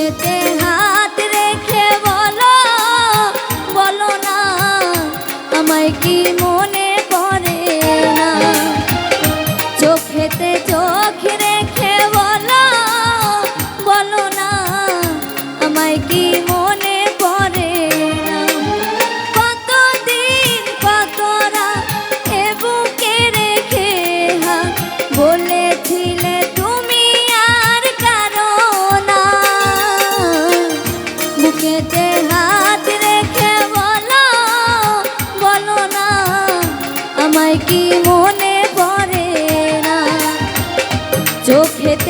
বুকেতে হাত বলো বলো না কি